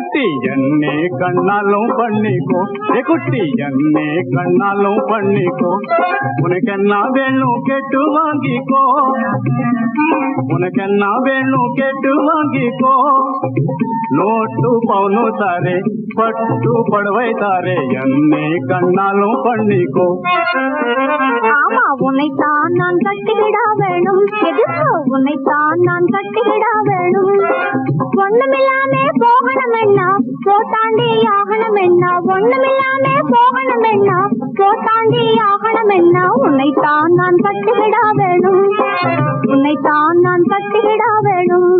ஏ குட்டி என்னே கண்ணாலும் பண்ணிக்கோ ஏ குட்டி என்னே கண்ணாலும் பண்ணிக்கோ உனக்கு என்ன வேணும் கேட்டு வாங்கிக்கோ உனக்கு என்ன வேணும் கேட்டு வாங்கிக்கோ நோட்டு பவுனு தாரே பட்டு படவை தாரே என்னே கண்ணாலும் பண்ணிக்கோ ஆமா உன்னைத்தான் நான் கட்டிவிட வேணும் எதுக்கு உன்னைத்தான் நான் கட்டிவிட வேணும் ஒண்ணுமில்லாமே போகணும் என்ன? போட்டாண்டி ஆகணும் என்ன? ஒண்ணுமில்லாமே போகணும் என்ன? போட்டாண்டி ஆகணும் என்ன? உன்னைத்தான் நான் கட்டிவிட வேணும். உன்னைத்தான் நான் கட்டிவிட வேணும்.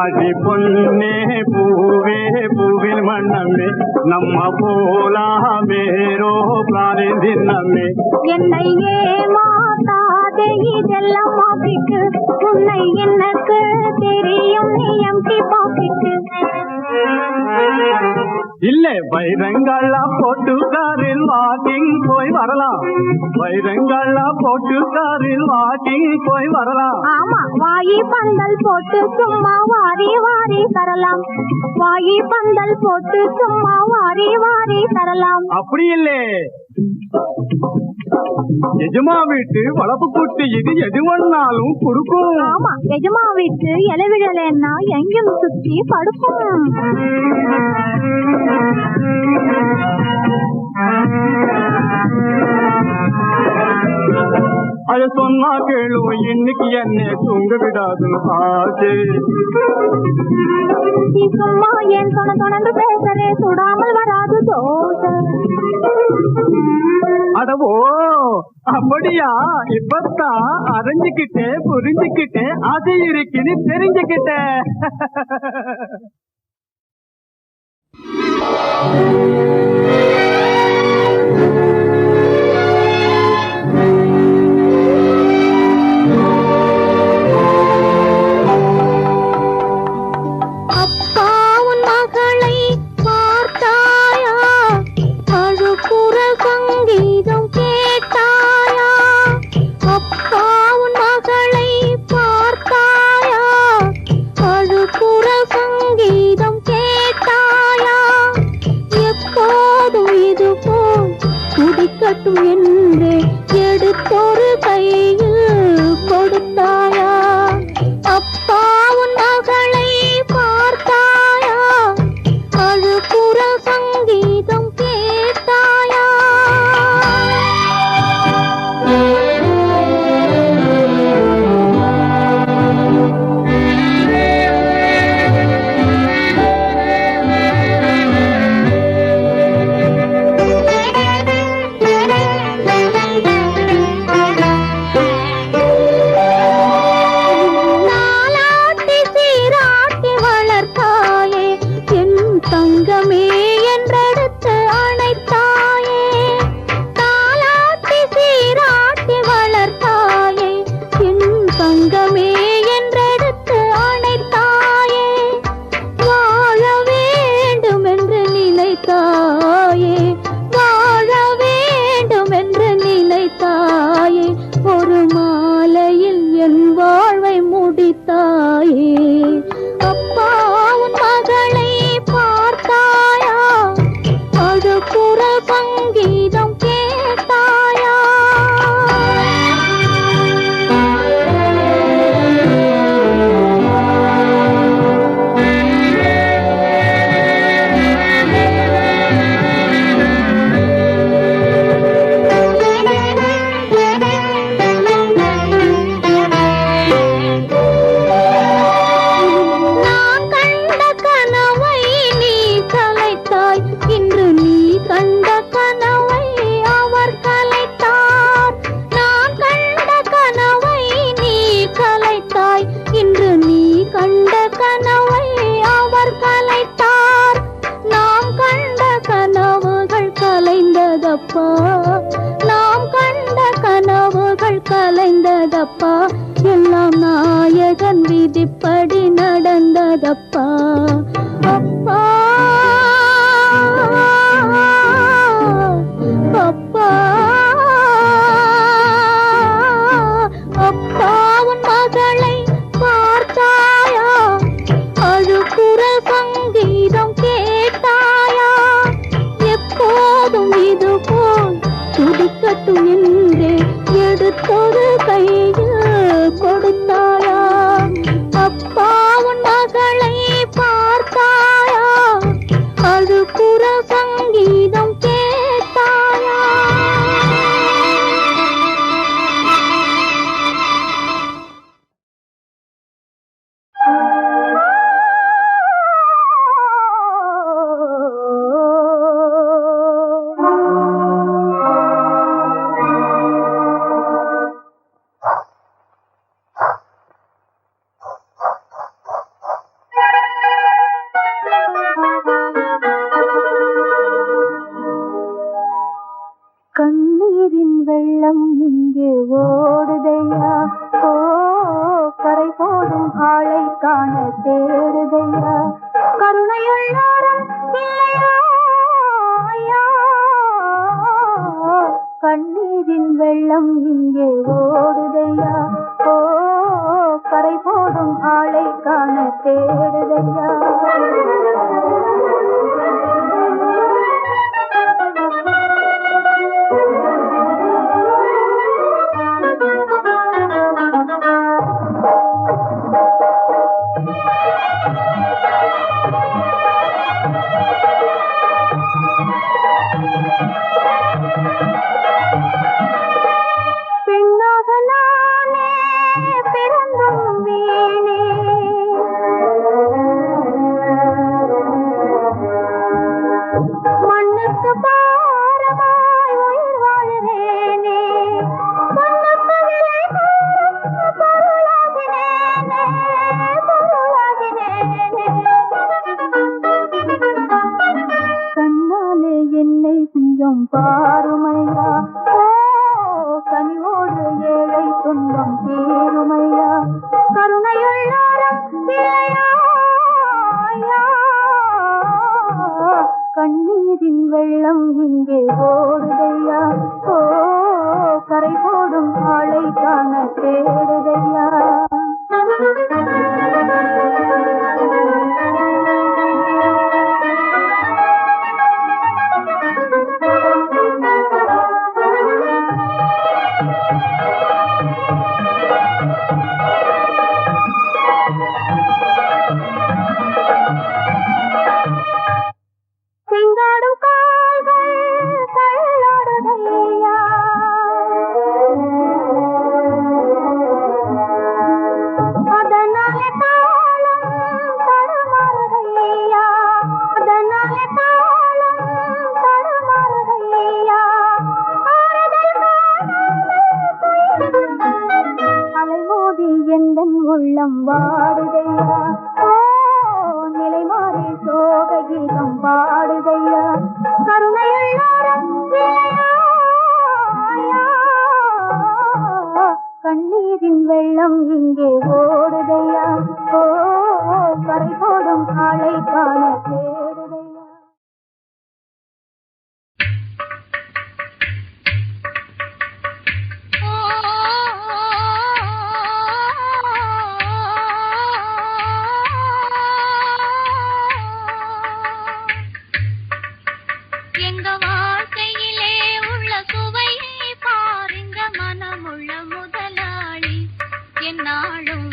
அடி பொன்னே பூவே பூவில் மண்ணம்மே நம்ம போலாமேரோ பிராணி தின்னம்மே என்னை ஏமாத்தாதே இதெல்லாம் மாப்பிட்டு உன்னை எனக்கு தெரியும். நீ எம்டி பாக்கிட்டு இல்ல வைரங்களா போட்டு காரில் வாக்கிங் போய் வரலாம். வைரங்களா போட்டு காரில் வாக்கிங் போய் வரலாம். ஆமா வாயி பந்தல் போட்டு சும்மா வாரி வாரி தரலாம். வாயி பந்தல் போட்டு சும்மா வாரி வாரி தரலாம். அப்படி இல்லே. எஜமா வீட்டு வளப்பு கூட்டு இது எது வேணாலும் கொடுக்கும் ஆமா எஜமா வீட்டு இலவிடலைன்னா எங்கும் சுத்தி படுக்கும் Thank you. கேளு இன்னைக்கு என்ன தூங்க விடாது ஆசை நீ சும்மா ஏன் தொண தொடர்ந்து பேசறே சுடாமல் வராது தோசை. அடவோ அப்படியா? இப்பத்தான் அறிஞ்சுக்கிட்டேன் புரிஞ்சுக்கிட்டேன் அது இருக்குன்னு தெரிஞ்சுக்கிட்டேன் அப்பா விளைந்ததப்பா எல்லாம் நாயகன் விதிப்படி நடந்ததப்பா? அப்பா. கண்ணீரின் வெள்ளம் இங்கே ஓடுதையா ஓ கரை போடும் ஆளை காண தேடுதையா? நாளும்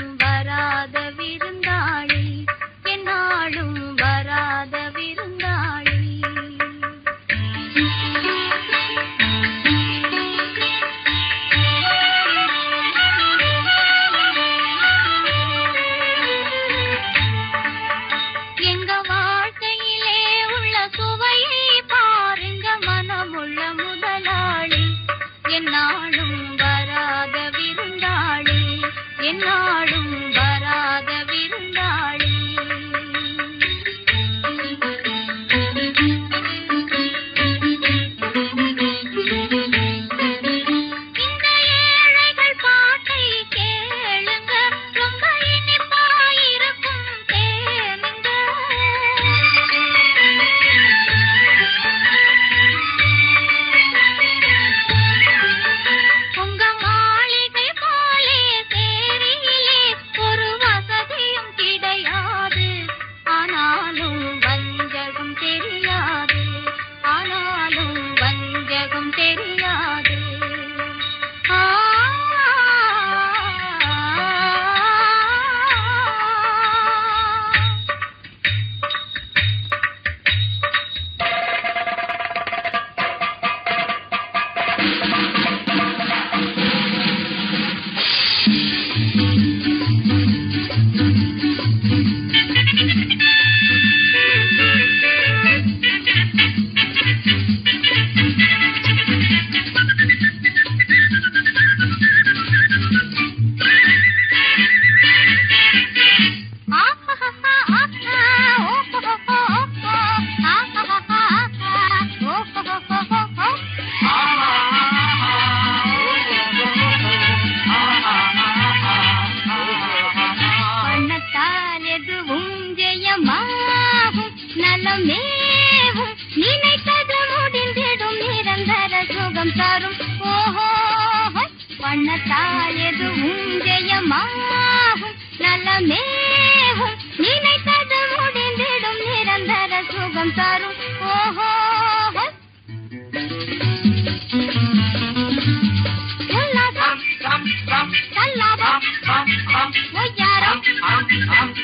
ಯಾರೋ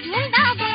ಮುಂದಾಗೆ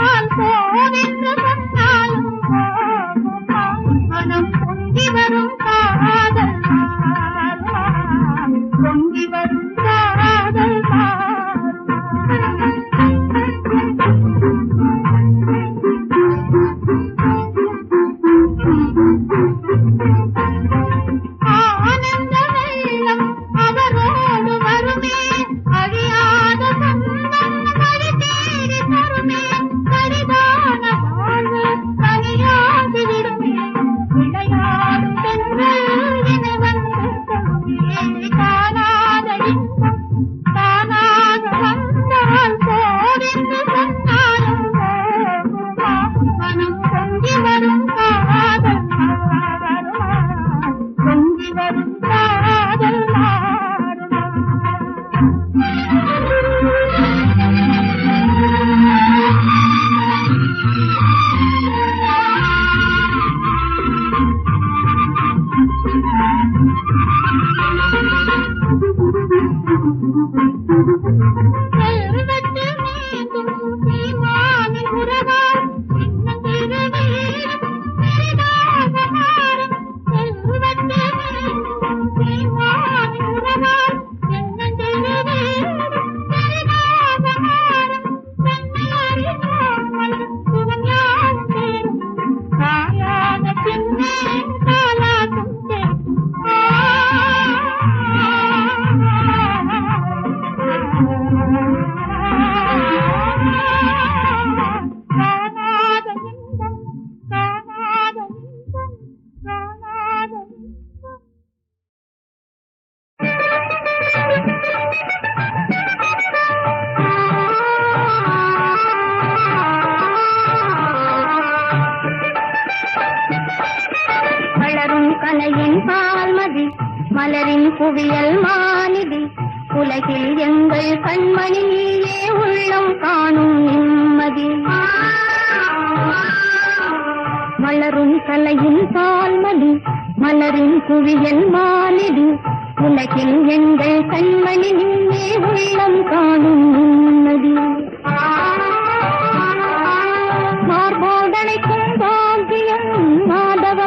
santo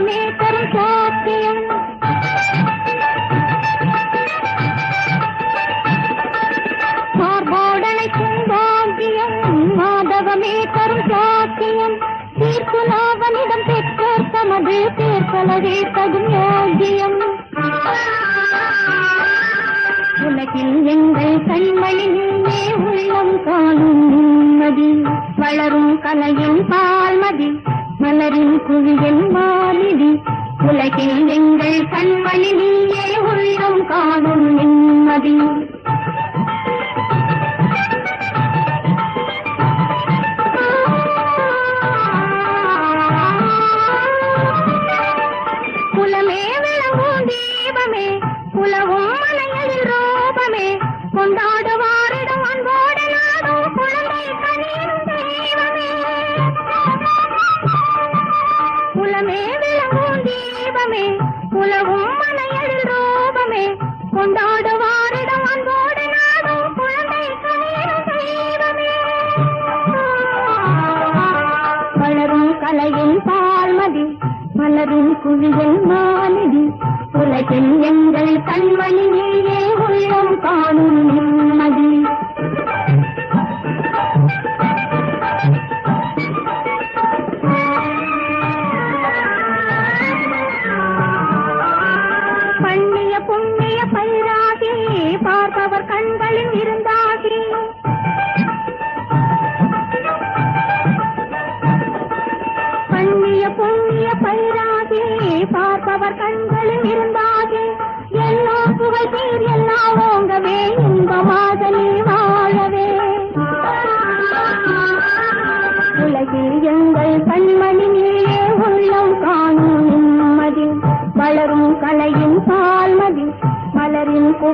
நானே தரும் சாத்தியம் மார்போடனைக்கும் பாக்கியம் மாதவமே தரும் சாத்தியம் தீர்ப்பு நாவனிடம் பெற்றோர் தமது தேர்தலவே தகும் யோகியம் உலகில் எங்கள் கண்மணியே உள்ளம் காணும் நிம்மதி வளரும் கலையில் பால்மதி மலரின் குழியில் மா உலகில் எங்கள் கண்மணி நீயே உள்ளம் காணும் நிம்மதி. குலமே விளங்கும் தெய்வமே குலவும் மலையில் ரூபமே கொண்டாட எங்கள் கண்மணி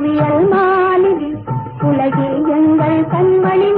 ஓவியல் மாலிகை உலகே எங்கள் கண்மணி